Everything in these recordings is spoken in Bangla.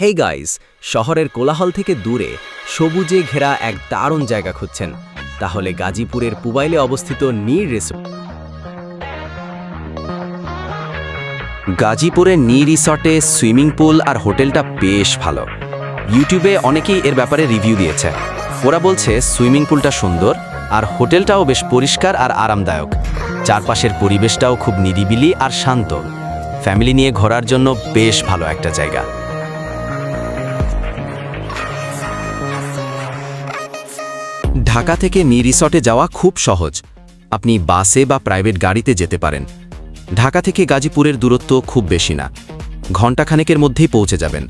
হেই গাইস, শহরের কোলাহল থেকে দূরে সবুজে ঘেরা এক দারুণ জায়গা খুঁজছেন। তাহলে গাজীপুরের পুবাইলে অবস্থিত নীর রিসোর্ট। গাজীপুরের নি রিসর্টে সুইমিং পুল আর হোটেলটা বেশ ভালো। ইউটিউবে অনেকেই এর ব্যাপারে রিভিউ দিয়েছে। ওরা বলছে সুইমিং পুলটা সুন্দর আর হোটেলটাও বেশ পরিষ্কার আর আরামদায়ক। চারপাশের পরিবেশটাও খুব নিরিবিলি আর শান্ত। ফ্যামিলি নিয়ে ঘোরার জন্য বেশ ভালো একটা জায়গা। ঢাকা থেকে নি রিসর্টে যাওয়া খুব সহজ। আপনি বাসে বা প্রাইভেট গাড়িতে যেতে পারেন। ঢাকা থেকে গাজীপুরের দূরত্ব খুব বেশি না। ঘণ্টাখানেকের মধ্যেই পৌঁছে যাবেন।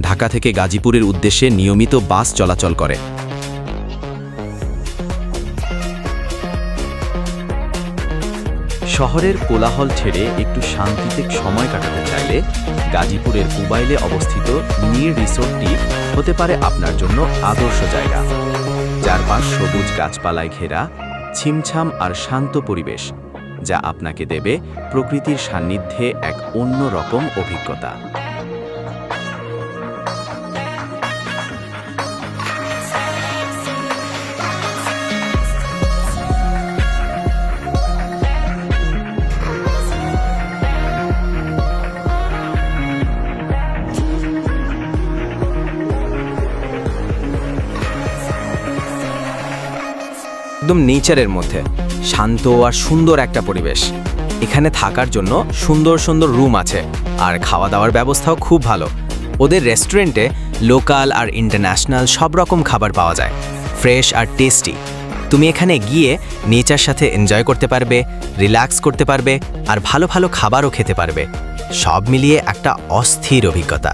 ঢাকা থেকে গাজীপুরের উদ্দেশ্যে নিয়মিত বাস চলাচল করে। শহরের কোলাহল ছেড়ে একটু শান্তিতে সময় কাটাতে চাইলে গাজীপুরের উবাইলে অবস্থিত নীর রিসোর্টটি হতে পারে আপনার জন্য আদর্শ জায়গা। চারপাশ সবুজ গাছপালায় ঘেরা, ছিমছাম আর শান্ত পরিবেশ, যা আপনাকে দেবে প্রকৃতির সান্নিধ্যে এক অন্য রকম অভিজ্ঞতা। একদম নেচারের মধ্যে। শান্ত আর সুন্দর একটা পরিবেশ। এখানে থাকার জন্য সুন্দর সুন্দর রুম আছে আর খাওয়া দাওয়ার ব্যবস্থাও খুব ভালো। ওদের রেস্টুরেন্টে লোকাল আর ইন্টারন্যাশনাল সব রকম খাবার পাওয়া যায়। ফ্রেশ আর টেস্টি। তুমি এখানে গিয়ে নেচার সাথে এনজয় করতে পারবে, রিল্যাক্স করতে পারবে আর ভালো ভালো খাবারও খেতে পারবে। সব মিলিয়ে একটা অস্থির অভিজ্ঞতা।